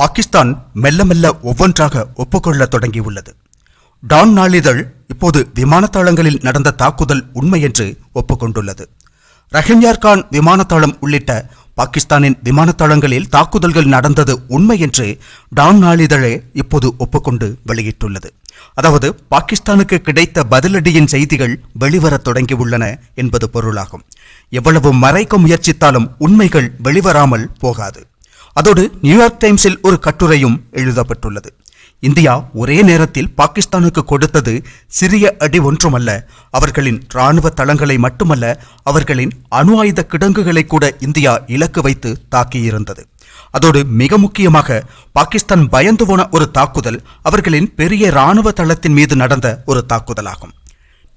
பாகிஸ்தான் மெல்ல மெல்ல ஒவ்வொன்றாக ஒப்புக்கொள்ள தொடங்கியுள்ளது. டான் நாளிதழ் இப்போது விமானத்தாளங்களில் நடந்த தாக்குதல் உண்மை என்று ஒப்புக்கொண்டுள்ளது. ரஹிம்யார் கான் விமானத்தாளம் உள்ளிட்ட பாகிஸ்தானின் விமானத்தாளங்களில் தாக்குதல்கள் நடந்தது உண்மை என்று டான் நாளிதழே இப்போது ஒப்புக்கொண்டு வெளியிட்டுள்ளது. அதாவது பாகிஸ்தானுக்கு கிடைத்த பதிலடியின் செய்திகள் வெளிவரத் தொடங்கியுள்ளன என்பது பொருளாகும். எவ்வளவு மறைக்க முயற்சித்தாலும் உண்மைகள் வெளிவராமல் போகாது. அதோடு நியூயார்க் டைம்ஸில் ஒரு கட்டுரையும் எழுதப்பட்டுள்ளது. இந்தியா ஒரே நேரத்தில் பாகிஸ்தானுக்கு கொடுத்தது சிறிய அடி ஒன்றுமல்ல. அவர்களின் இராணுவ தளங்களை மட்டுமல்ல அவர்களின் அணு ஆயுத கிடங்குகளை கூட இந்தியா இலக்கு வைத்து தாக்கியிருந்தது. அதோடு மிக முக்கியமாக பாகிஸ்தான் பயந்து போன ஒரு தாக்குதல் அவர்களின் பெரிய இராணுவ தளத்தின் மீது நடந்த ஒரு தாக்குதலாகும்.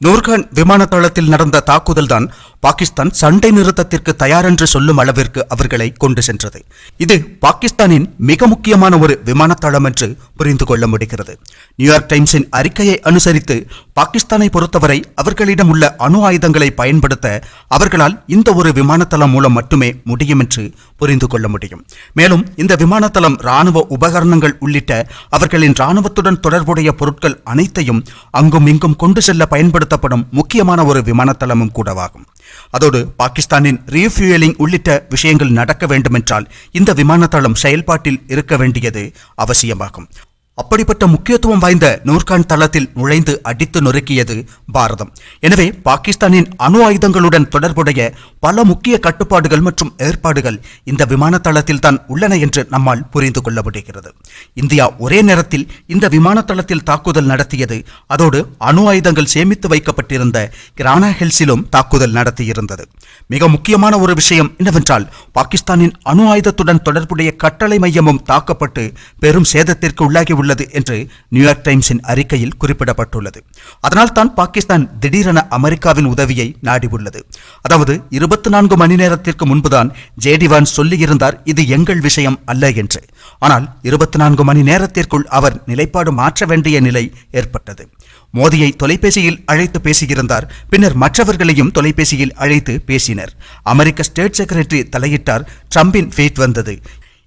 நூர்கான் விமான தளத்தில் நடந்த தாக்குதல்தான் பாகிஸ்தான் சண்டை நிறுத்தத்திற்கு தயார் என்று சொல்லும் அளவிற்கு அவர்களை கொண்டு சென்றது. இது பாகிஸ்தானின் மிக முக்கியமான ஒரு விமானத்தளம் என்று புரிந்து கொள்ள முடிகிறது. நியூயார்க் டைம்ஸின் அறிக்கையை அனுசரித்து பாகிஸ்தானை பொறுத்தவரை அவர்களிடம் உள்ள அணு ஆயுதங்களை பயன்படுத்த அவர்களால் இந்த ஒரு விமானத்தளம் மூலம் மட்டுமே முடியும் என்று புரிந்து கொள்ள முடியும். மேலும் இந்த விமானத்தளம் ராணுவ உபகரணங்கள் உள்ளிட்ட அவர்களின் ராணுவத்துடன் தொடர்புடைய பொருட்கள் அனைத்தையும் அங்கும் இங்கும் கொண்டு செல்ல பயன்படுத்தப்படும் முக்கியமான ஒரு விமானத்தளமும் கூடவாகும். அதோடு பாகிஸ்தானின் ரீஃபியூயலிங் உள்ளிட்ட விஷயங்கள் நடக்க வேண்டுமென்றால் இந்த விமானத்தளம் செயல்பாட்டில் இருக்க வேண்டியது அவசியமாகும். அப்படிப்பட்ட முக்கியத்துவம் வாய்ந்த நூர்கான் தளத்தில் நுழைந்து அடித்து நொறுக்கியது பாரதம். எனவே பாகிஸ்தானின் அணு ஆயுதங்களுடன் தொடர்புடைய பல முக்கிய கட்டுப்பாடுகள் மற்றும் ஏற்பாடுகள் இந்த விமான தளத்தில் தான் உள்ளன என்று நம்மால் புரிந்து கொள்ள முடிகிறது. இந்தியா ஒரே நேரத்தில் இந்த விமான தளத்தில் தாக்குதல் நடத்தியது அதோடு அணு ஆயுதங்கள் சேமித்து வைக்கப்பட்டிருந்த கிரானா ஹில்ஸிலும் தாக்குதல் நடத்தியிருந்தது. மிக முக்கியமான ஒரு விஷயம் என்னவென்றால் பாகிஸ்தானின் அணு ஆயுதத்துடன் தொடர்புடைய கட்டளை மையமும் தாக்கப்பட்டு பெரும் சேதத்திற்கு உள்ளாகி உள்ளது என்று நியூயார்க் டைம்ஸின் அறிக்கையில் குறிப்பிடப்பட்டுள்ளது. அதனால் தான் பாகிஸ்தான் திடீரென அமெரிக்காவின் உதவியை நாடியுள்ளது. அதாவது இருபத்தி நான்கு மணி நேரத்திற்கு முன்புதான் ஜேடிவான் சொல்லியிருந்தார் இது எங்கள் விஷயம் அல்ல என்று. ஆனால் இருபத்தி நான்கு மணி நேரத்திற்குள் அவர் நிலைப்பாடு மாற்ற வேண்டிய நிலை ஏற்பட்டது. மோதியை தொலைபேசியில் அழைத்து பேசியிருந்தார் பின்னர் மற்றவர்களையும் தொலைபேசியில் அழைத்து பேசினர். அமெரிக்க ஸ்டேட் செக்ரட்டரி தலையிட்டார் ட்ரம்பின் ஃபீட் வந்தது.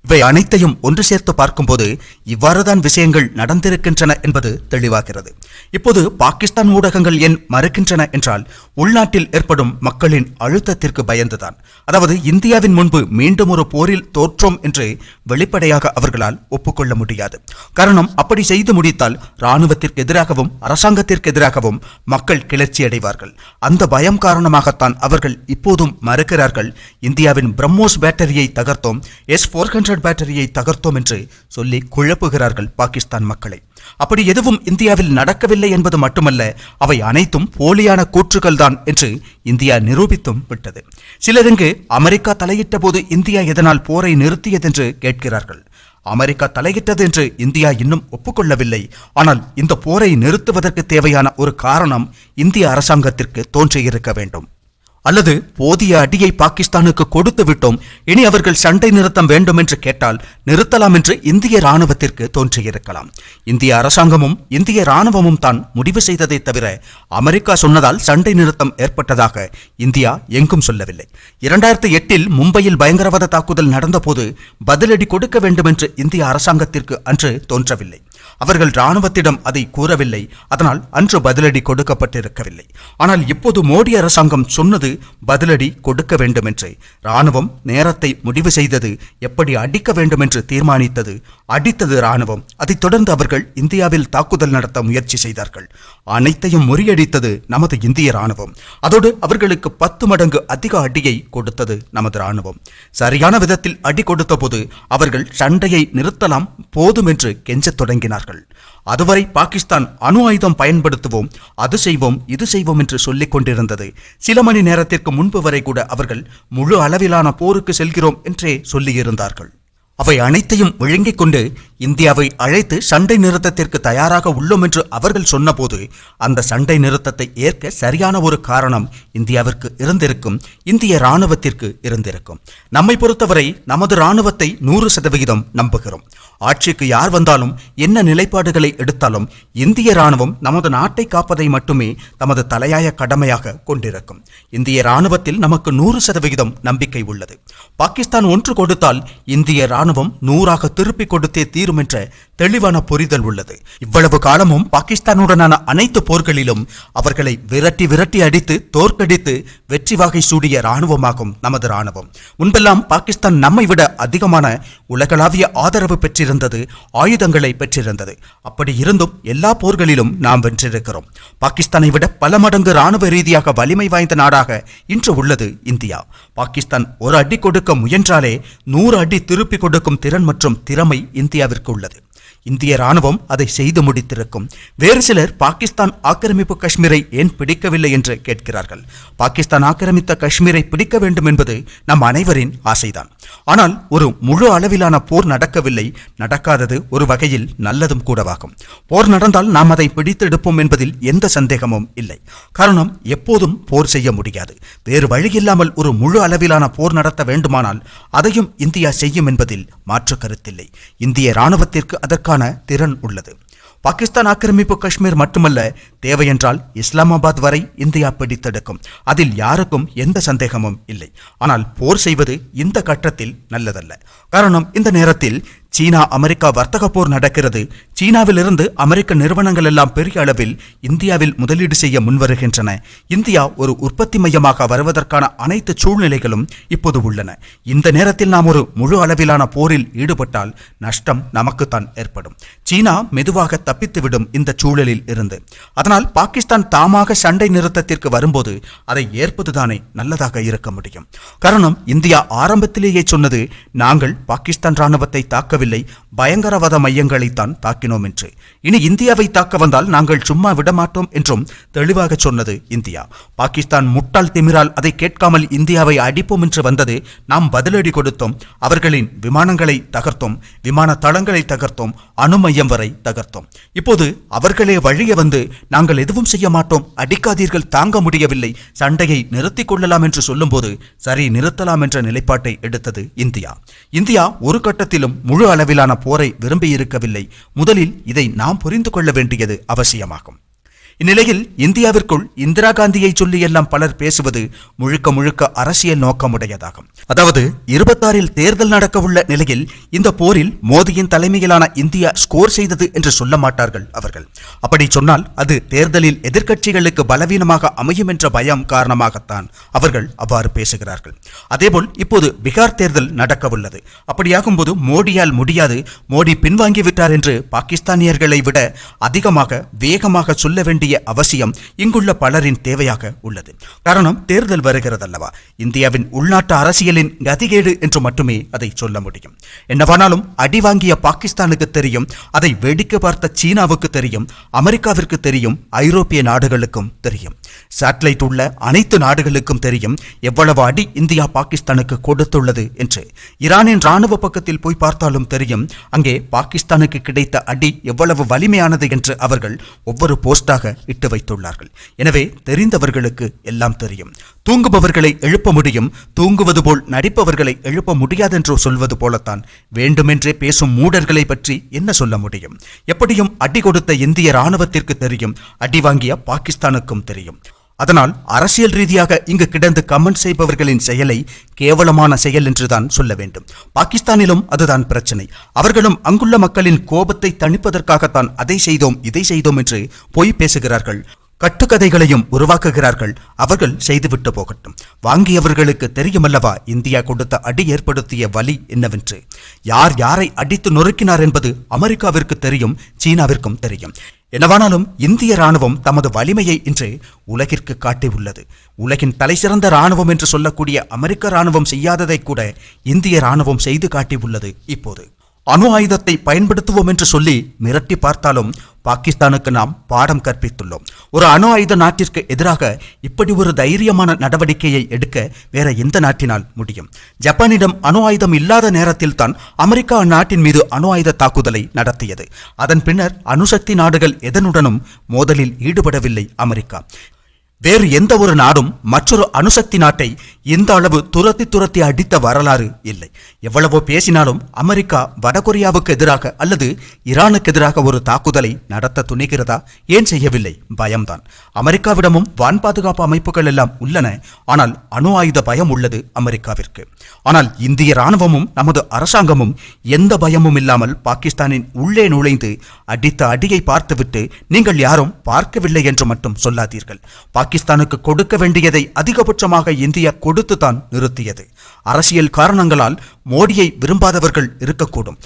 இவை அனைத்தையும் ஒன்று சேர்த்து பார்க்கும்போது இவ்வாறுதான் விஷயங்கள் நடந்திருக்கின்றன என்பது தெளிவாகிறது. இப்போது பாகிஸ்தான் ஊடகங்கள் ஏன் மறுக்கின்றன என்றால் உள்நாட்டில் ஏற்படும் மக்களின் அழுத்தத்திற்கு பயந்துதான். அதாவது இந்தியாவின் முன்பு மீண்டும் ஒரு போரில் தோற்றோம் என்று வெளிப்படையாக அவர்களால் ஒப்புக்கொள்ள முடியாது. காரணம் அப்படி செய்து முடித்தால் இராணுவத்திற்கு எதிராகவும் அரசாங்கத்திற்கு எதிராகவும் மக்கள் கிளர்ச்சி அடைவார்கள். அந்த பயம் காரணமாகத்தான் அவர்கள் இப்போதும் மறுக்கிறார்கள் இந்தியாவின் பிரம்மோஸ் பேட்டரியை தகர்த்தோம் எஸ் ஃபோர் ஹண்ட்ரட் பேட்டரியை தகர்த்தோம் என்று சொல்லி குழப்புகிறார்கள் பாகிஸ்தான் மக்களை. அப்படி எதுவும் இந்தியாவில் நடக்கவில்லை என்பது மட்டுமல்ல அவை அனைத்தும் போலியான கூற்றுகள் தான் என்று இந்தியா நிரூபித்தும் விட்டது. சிலர் இங்கு அமெரிக்கா தலையிட்ட போது இந்தியா எதனால் போரை நிறுத்தியதென்று கேட்கிறார்கள். அமெரிக்கா தலையிட்டது என்று இந்தியா இன்னும் ஒப்புக்கொள்ளவில்லை. ஆனால் இந்த போரை நிறுத்துவதற்கு தேவையான ஒரு காரணம் இந்திய அரசாங்கத்திற்கு தோன்றியிருக்க வேண்டும். அல்லது போதிய அடியை பாகிஸ்தானுக்கு கொடுத்து விட்டோம். இனி அவர்கள் சண்டை நிறுத்தம் வேண்டும் என்று கேட்டால் நிறுத்தலாம் என்று இந்திய ராணுவத்திற்கு தோன்றியிருக்கலாம். இந்திய அரசாங்கமும் இந்திய ராணுவமும் தான் முடிவு செய்ததை தவிர அமெரிக்கா சொன்னதால் சண்டை நிறுத்தம் ஏற்பட்டதாக இந்தியா எங்கும் சொல்லவில்லை. இரண்டாயிரத்தி எட்டில் மும்பையில் பயங்கரவாத தாக்குதல் நடந்தபோது பதிலடி கொடுக்க வேண்டும் என்று இந்திய அரசாங்கத்திற்கு அன்று தோன்றவில்லை. அவர்கள் ராணுவத்திடம் அதை கூறவில்லை. அதனால் அன்று பதிலடி கொடுக்கப்பட்டிருக்கவில்லை. ஆனால் இப்போது மோடி அரசாங்கம் சொன்னது பதிலடி கொடுக்க வேண்டும் என்று ராணுவம் நேரத்தை முடிவு செய்தது எப்படி அடிக்க வேண்டும் என்று தீர்மானித்தது. அடித்தது ராணுவம் அதைத் தொடர்ந்து அவர்கள் இந்தியாவில் தாக்குதல் நடத்த முயற்சி செய்தார்கள். அனைத்தையும் முறியடித்தது நமது இந்திய ராணுவம் அதோடு அவர்களுக்கு பத்து மடங்கு அதிக அடியை கொடுத்தது நமது ராணுவம் சரியான விதத்தில் அடி கொடுத்த போது அவர்கள் சண்டையை நிறுத்தலாம் போதும் என்று கெஞ்சத் தொடங்கினார்கள் அதுவரை பாகிஸ்தான் அணு ஆயுதம் பயன்படுத்துவோம் அது செய்வோம் இது செய்வோம் என்று சொல்லிக் கொண்டிருந்தது. சில மணி நேரத்திற்கு முன்பு வரை கூட அவர்கள் முழு அளவிலான போருக்கு செல்கிறோம் என்றே சொல்லியிருந்தார்கள். அவை அனைத்தையும் விழுங்கிக் கொண்டு இந்தியாவை அழைத்து சண்டை நிறுத்தத்திற்கு தயாராக உள்ளோம் என்று அவர்கள் சொன்னபோது அந்த சண்டை நிறுத்தத்தை ஏற்க சரியான ஒரு காரணம் இந்தியாவிற்கு இருந்திருக்கும் இந்திய இராணுவத்திற்கு இருந்திருக்கும். நம்மை பொறுத்தவரை நமது இராணுவத்தை நூறு சதவிகிதம் நம்புகிறோம். ஆட்சிக்கு யார் வந்தாலும் என்ன நிலைப்பாடுகளை எடுத்தாலும் இந்திய ராணுவம் நமது நாட்டை காப்பதை மட்டுமே தமது தலையாய கடமையாக கொண்டிருக்கும். இந்திய ராணுவத்தில் நமக்கு நூறு சதவிகிதம் நம்பிக்கை உள்ளது. பாகிஸ்தான் ஒன்று கொடுத்தால் இந்திய ராணுவம் நூறாக திருப்பிக் கொடுத்தே தீரும் என்ற தெளிவான புரிதல் உள்ளது. இவ்வளவு காலமும் பாகிஸ்தானுடனான அனைத்து போர்களிலும் அவர்களை விரட்டி விரட்டி அடித்து தோற்கடித்து வெற்றி வாகை சூடிய ராணுவமாகும் நமது ராணுவம் முன்பெல்லாம் பாகிஸ்தான் நம்மை விட அதிகமான உலகளாவிய ஆதரவு பெற்றிருந்தது ஆயுதங்களை பெற்றிருந்தது. அப்படி இருந்தும் எல்லா போர்களிலும் நாம் வென்றிருக்கிறோம். பாகிஸ்தானை விட பல மடங்கு இராணுவ ரீதியாக வலிமை வாய்ந்த நாடாக இன்று உள்ளது இந்தியா. பாகிஸ்தான் ஒரு அடி கொடுக்க முயன்றாலே நூறு அடி திருப்பி கொடுக்கும் திறன் மற்றும் திறமை இந்தியாவிற்கு உள்ளது. இந்திய ராணுவம் அதை செய்து முடித்திருக்கும். வேறு சிலர் பாகிஸ்தான் ஆக்கிரமிப்பு காஷ்மீரை ஏன் பிடிக்கவில்லை என்று கேட்கிறார்கள். பாகிஸ்தான் ஆக்கிரமித்த காஷ்மீரை பிடிக்க வேண்டும் என்பது நம் அனைவரின் ஆசைதான். ஆனால் ஒரு முழு அளவிலான போர் நடக்கவில்லை நடக்காதது ஒரு வகையில் நல்லதும் கூடவாகும். போர் நடந்தால் நாம் அதை பிடித்தெடுப்போம் என்பதில் எந்த சந்தேகமும் இல்லை. காரணம் எப்போதும் போர் செய்ய முடியாது. வேறு வழியில்லாமல் ஒரு முழு அளவிலான போர் நடத்த வேண்டுமானால் அதையும் இந்தியா செய்யும் என்பதில் மாற்று கருத்தில்லை. இந்திய ராணுவத்திற்கு அதற்கான திறன் உள்ளது. பாகிஸ்தான் ஆக்கிரமிப்பு காஷ்மீர் மட்டுமல்ல தேவையென்றால் இஸ்லாமாபாத் வரை இந்தியா பிடித்தெடுக்கும். அதில் யாருக்கும் எந்த சந்தேகமும் இல்லை. ஆனால் போர் செய்வது இந்த கட்டத்தில் நல்லதல்ல. காரணம் இந்த நேரத்தில் சீனா அமெரிக்கா வர்த்தக போர் நடக்கிறது. சீனாவிலிருந்து அமெரிக்க நிறுவனங்கள் எல்லாம் பெரிய அளவில் இந்தியாவில் முதலீடு செய்ய முன்வருகின்றன. இந்தியா ஒரு உற்பத்தி மையமாக வருவதற்கான அனைத்து சூழ்நிலைகளும் இப்போது உள்ளன. இந்த நேரத்தில் நாம் ஒரு முழு அளவிலான போரில் ஈடுபட்டால் நஷ்டம் நமக்குத்தான் ஏற்படும். சீனா மெதுவாக தப்பித்துவிடும் இந்த சூழலில் இருந்து. அதனால் ஆனால் பாகிஸ்தான் தாமாக சண்டை நிறுத்தத்திற்கு வரும்போது அதை ஏற்பதுதானே நல்லதாக இருக்க முடியும். காரணம் இந்தியா ஆரம்பத்திலேயே சொன்னது நாங்கள் பாகிஸ்தான் ராணுவத்தை தாக்கவில்லை பயங்கரவாத மையங்களைத்தான் தாக்கினோம் என்று. இனி இந்தியாவை தாக்க வந்தால் நாங்கள் சும்மா விடமாட்டோம் என்றும் தெளிவாக சொன்னது இந்தியா. பாகிஸ்தான் முட்டாள் திமிரால் அதை கேட்காமல் இந்தியாவை அடிப்போம் என்று வந்தது நாம் பதிலடி கொடுத்தோம். அவர்களின் விமானங்களை தகர்த்தோம் விமான தளங்களை தகர்த்தோம் அணுமையம் வரை தகர்த்தோம். இப்போது அவர்களே வழிய வந்து நாங்கள் எதுவும் செய்ய மாட்டோம். அடிக்காதீர்கள் தாங்க முடியவில்லை. சண்டையை நிறுத்திக் கொள்ளலாம் என்று சொல்லும்போது சரி நிறுத்தலாம் என்ற நிலைப்பாட்டை எடுத்தது இந்தியா. இந்தியா ஒரு கட்டத்திலும் முழு அளவிலான போரை விரும்பியிருக்கவில்லை. முதலில் இதை நாம் புரிந்து கொள்ள வேண்டியது அவசியமாகும். இந்நிலையில் இந்தியாவிற்குள் இந்திரா காந்தியை சொல்லி எல்லாம் பலர் பேசுவது முழுக்க முழுக்க அரசியல் நோக்கமுடையதாகும். அதாவது இருபத்தாறில் தேர்தல் நடக்க உள்ள நிலையில் இந்த போரில் மோடியின் தலைமையிலான இந்தியா ஸ்கோர் செய்தது என்று சொல்ல மாட்டார்கள் அவர்கள். அப்படி சொன்னால் அது தேர்தலில் எதிர்க்கட்சிகளுக்கு பலவீனமாக அமையும் என்ற பயம் காரணமாகத்தான் அவர்கள் அவ்வாறு பேசுகிறார்கள். அதேபோல் இப்போது பீகார் தேர்தல் நடக்க உள்ளது அப்படியாகும்போது மோடியால் முடியாது மோடி பின்வாங்கிவிட்டார் என்று பாகிஸ்தானியர்களை விட அதிகமாக வேகமாக சொல்ல வேண்டிய வேண்டிய அவசியம் இங்குள்ள பலரின் தேவையாக உள்ளது. காரணம் தேர்தல் வருகிறதல்லவா? இந்தியாவின் உள்நாட்டு அரசியலின் கதிகேடு என்று மட்டுமே அதை சொல்ல முடியும். என்னவானாலும் அடி வாங்கிய பாகிஸ்தானுக்கு தெரியும் அதை வேடிக்கை பார்த்த சீனாவுக்கு தெரியும் அமெரிக்காவிற்கு தெரியும் ஐரோப்பிய நாடுகளுக்கும் தெரியும். சேட்டலைட் உள்ள அனைத்து நாடுகளுக்கும் தெரியும் எவ்வளவு அடி இந்தியா பாகிஸ்தானுக்கு கொடுத்துள்ளது என்று. ஈரானின் ராணுவ பக்கத்தில் போய் பார்த்தாலும் தெரியும் அங்கே பாகிஸ்தானுக்கு கிடைத்த அடி எவ்வளவு வலிமையானது என்று அவர்கள் ஒவ்வொரு போஸ்டாக இட்டு வைத்துள்ளார்கள். எனவே தெரிந்தவர்களுக்கு எல்லாம் தெரியும். தூங்குபவர்களை எழுப்ப முடியும். தூங்குவது போல் நடிப்பவர்களை எழுப்ப முடியாதென்று சொல்வது போலத்தான் வேண்டுமென்றே பேசும் மூடர்களை பற்றி என்ன சொல்ல முடியும்? எப்படியும் அடி கொடுத்த இந்திய ராணுவத்திற்கு தெரியும். அடி வாங்கிய பாகிஸ்தானுக்கும் தெரியும். அதனால் அரசியல் ரீதியாக இங்கு கிடந்து கமெண்ட் செய்பவர்களின் செயலை கேவலமான செயல் என்றுதான் சொல்ல வேண்டும். பாகிஸ்தானிலும் அதுதான் பிரச்சனை. அவர்களும் அங்குள்ள மக்களின் கோபத்தை தணிப்பதற்காகத்தான் அதை செய்தோம் இதை செய்தோம் என்று பொய் பேசுகிறார்கள். கட்டுக்கதைகளையும் உருவாக்குகிறார்கள். அவர்கள் செய்துவிட்டு போகட்டும். வாங்கியவர்களுக்கு தெரியுமல்லவா? இந்தியா கொடுத்த அடி ஏற்படுத்திய வலி என்னவென்று? யார் யாரை அடித்து நொறுக்கினார் என்பது அமெரிக்காவிற்கு தெரியும் சீனாவிற்கும் தெரியும். என்னவானாலும் இந்திய ராணுவம் தமது வலிமையை இன்று உலகிற்கு காட்டியுள்ளது உலகின் தலைசிறந்த ராணுவம் என்று சொல்லக்கூடிய அமெரிக்க ராணுவம் செய்யாததை கூட இந்திய ராணுவம் செய்து காட்டியுள்ளது இப்போது. அணு ஆயுதத்தை பயன்படுத்துவோம் என்று சொல்லி மிரட்டி பார்த்தாலும் பாகிஸ்தானுக்கு நாம் பாடம் கற்பித்துள்ளோம். ஒரு அணு ஆயுத நாட்டிற்கு எதிராக இப்படி ஒரு தைரியமான நடவடிக்கையை எடுக்க வேற எந்த நாட்டினால் முடியும்? ஜப்பானிடம் அணு ஆயுதம் இல்லாத நேரத்தில் தான் அமெரிக்கா அந்நாட்டின் மீது அணு ஆயுத தாக்குதலை நடத்தியது. அதன் பின்னர் அணுசக்தி நாடுகள் எதனுடனும் மோதலில் ஈடுபடவில்லை அமெரிக்கா. வேறு எந்த ஒரு நாடும் மற்றொரு அணுசக்தி நாட்டை இந்த அளவு துரத்தி துரத்தி அடித்த வரலாறு இல்லை. எவ்வளவோ பேசினாலும் அமெரிக்கா வடகொரியாவுக்கு எதிராக அல்லது ஈரானுக்கு எதிராக ஒரு தாக்குதலை நடத்த துணிகிறதா ஏன் செய்யவில்லை? பயம்தான். அமெரிக்காவிடமும் வான் பாதுகாப்பு அமைப்புகள் எல்லாம் உள்ளன. ஆனால் அணு ஆயுத பயம் உள்ளது அமெரிக்காவிற்கு. ஆனால் இந்திய ராணுவமும் நமது அரசாங்கமும் எந்த பயமும் இல்லாமல் பாகிஸ்தானின் உள்ளே நுழைந்து அடித்த அடியை பார்த்துவிட்டு நீங்கள் யாரும் பார்க்கவில்லை என்று மட்டும் சொல்லாதீர்கள். பாகிஸ்தானுக்கு கொடுக்க வேண்டியதை அதிகபட்சமாக இந்தியா கொடுத்துதான் நிறுத்தியது. அரசியல் காரணங்களால் மோடியை விரும்பாதவர்கள் இருக்கக்கூடும்.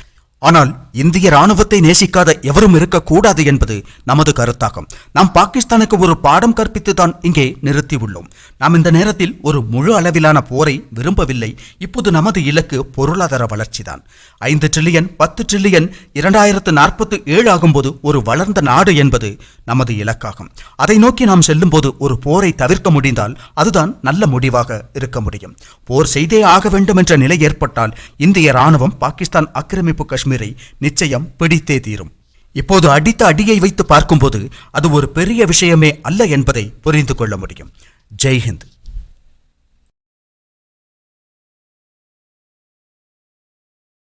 ஆனால் இந்திய ராணுவத்தை நேசிக்காத எவரும் இருக்கக்கூடாது என்பது நமது கருத்தாகும். நாம் பாகிஸ்தானுக்கு ஒரு பாடம் கற்பித்து தான் இங்கே நிறுத்தியுள்ளோம். நாம் இந்த நேரத்தில் ஒரு முழு அளவிலான போரை விரும்பவில்லை. இப்போது நமது இலக்கு பொருளாதார வளர்ச்சிதான். ஐந்து ட்ரில்லியன் பத்து ட்ரில்லியன் இரண்டாயிரத்து நாற்பத்து ஏழு ஆகும்போது ஒரு வளர்ந்த நாடு என்பது நமது இலக்காகும். அதை நோக்கி நாம் செல்லும்போது ஒரு போரை தவிர்க்க முடிந்தால் அதுதான் நல்ல முடிவாக இருக்க முடியும். போர் செய்தே ஆக வேண்டும் என்ற நிலை ஏற்பட்டால் இந்திய ராணுவம் பாகிஸ்தான் ஆக்கிரமிப்பு காஷ்மீரை நிச்சயம் பிடித்தே தீரும். இப்போது அடித்த அடியை வைத்து பார்க்கும்போது அது ஒரு பெரிய விஷயமே அல்ல என்பதை புரிந்து கொள்ள முடியும். ஜெய்ஹிந்த்